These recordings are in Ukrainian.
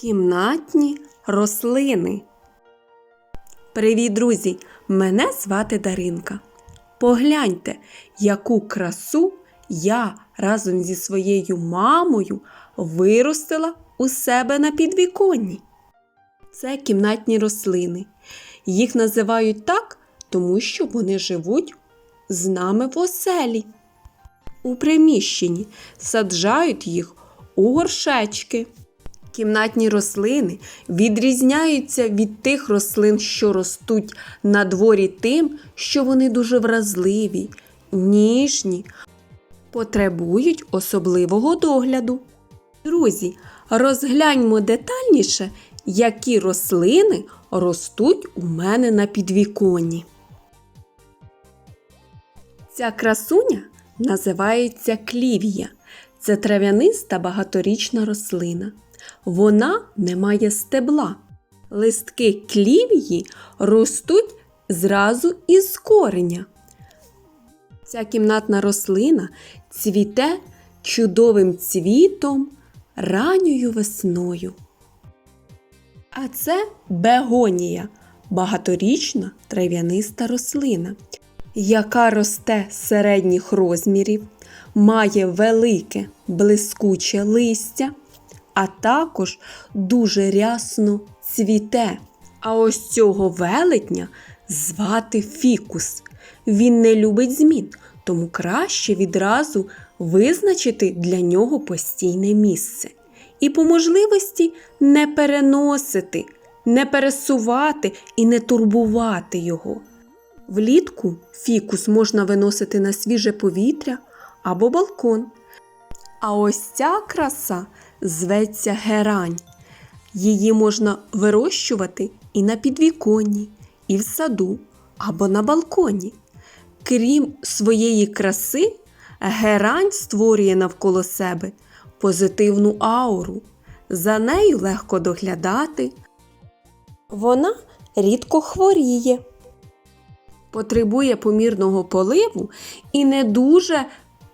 Кімнатні рослини. Привіт, друзі! Мене звати Даринка. Погляньте, яку красу я разом зі своєю мамою виростила у себе на підвіконні. Це кімнатні рослини. Їх називають так, тому що вони живуть з нами в оселі. У приміщенні саджають їх у горшечки. Кімнатні рослини відрізняються від тих рослин, що ростуть на дворі тим, що вони дуже вразливі, ніжні, потребують особливого догляду. Друзі, розгляньмо детальніше, які рослини ростуть у мене на підвіконні. Ця красуня називається клівія. Це трав'яниста багаторічна рослина. Вона не має стебла. Листки клівії ростуть зразу із кореня. Ця кімнатна рослина цвіте чудовим цвітом ранньою весною. А це бегонія багаторічна трав'яниста рослина, яка росте середніх розмірів, має велике блискуче листя, а також дуже рясно цвіте. А ось цього велетня звати фікус. Він не любить змін, тому краще відразу визначити для нього постійне місце. І по можливості не переносити, не пересувати і не турбувати його. Влітку фікус можна виносити на свіже повітря або балкон. А ось ця краса зветься герань. Її можна вирощувати і на підвіконні, і в саду, або на балконі. Крім своєї краси, герань створює навколо себе позитивну ауру. За нею легко доглядати. Вона рідко хворіє, потребує помірного поливу і не дуже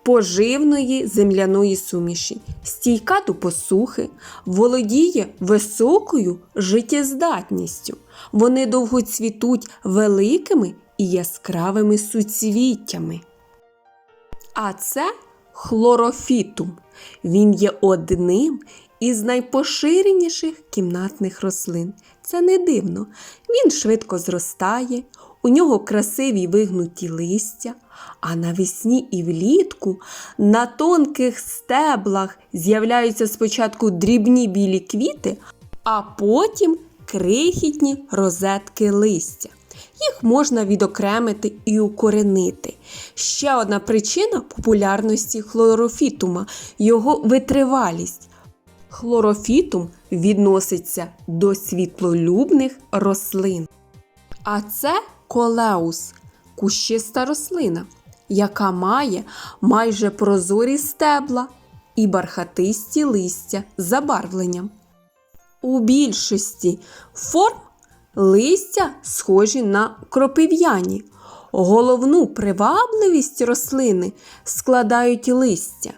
поживної земляної суміші, стійка до посухи, володіє високою життєздатністю. Вони довго цвітуть великими і яскравими суцвіттями. А це хлорофітум. Він є одним із найпоширеніших кімнатних рослин. Це не дивно. Він швидко зростає, у нього красиві вигнуті листя, а навесні і влітку на тонких стеблах з'являються спочатку дрібні білі квіти, а потім крихітні розетки листя. Їх можна відокремити і укоренити. Ще одна причина популярності хлорофітума його витривалість. Хлорофітум відноситься до світлолюбних рослин. А це колеус кущиста рослина, яка має майже прозорі стебла і бархатисті листя з забарвленням. У більшості форм листя схожі на кропив'яні. Головну привабливість рослини складають листя,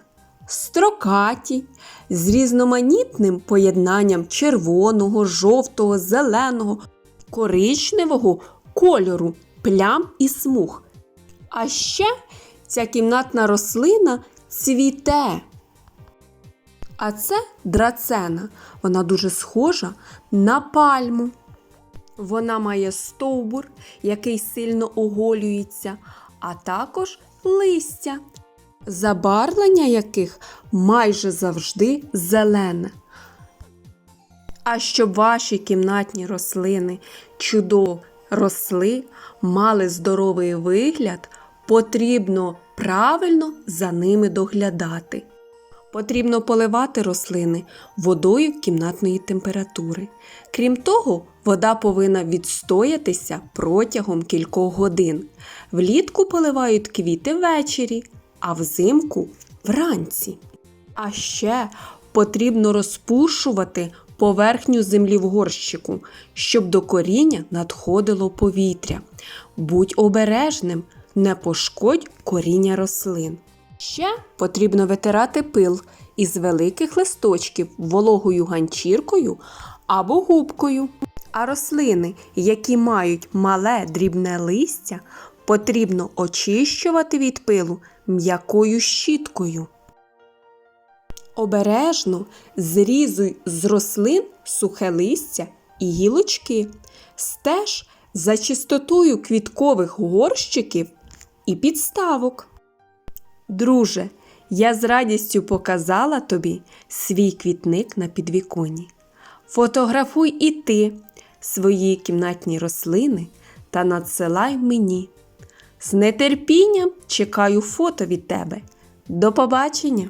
строкаті, з різноманітним поєднанням червоного, жовтого, зеленого, коричневого кольору, плям і смуг. А ще ця кімнатна рослина цвіте. А це драцена. Вона дуже схожа на пальму. Вона має стовбур, який сильно оголюється, а також листя, забарвлення яких майже завжди зелене. А щоб ваші кімнатні рослини чудово росли, мали здоровий вигляд, потрібно правильно за ними доглядати. Потрібно поливати рослини водою кімнатної температури. Крім того, вода повинна відстоятися протягом кількох годин. Влітку поливають квіти ввечері, а взимку вранці. А ще потрібно розпушувати поверхню землі в горщику, щоб до коріння надходило повітря. Будь обережним, не пошкодь коріння рослин. Ще потрібно витирати пил із великих листочків вологою ганчіркою або губкою. А рослини, які мають мале дрібне листя, потрібно очищувати від пилу м'якою щіткою. Обережно зрізуй з рослин сухе листя і гілочки. Стеж за чистотою квіткових горщиків і підставок. Друже, я з радістю показала тобі свій квітник на підвіконні. Фотографуй і ти свої кімнатні рослини та надсилай мені. З нетерпінням чекаю фото від тебе. До побачення!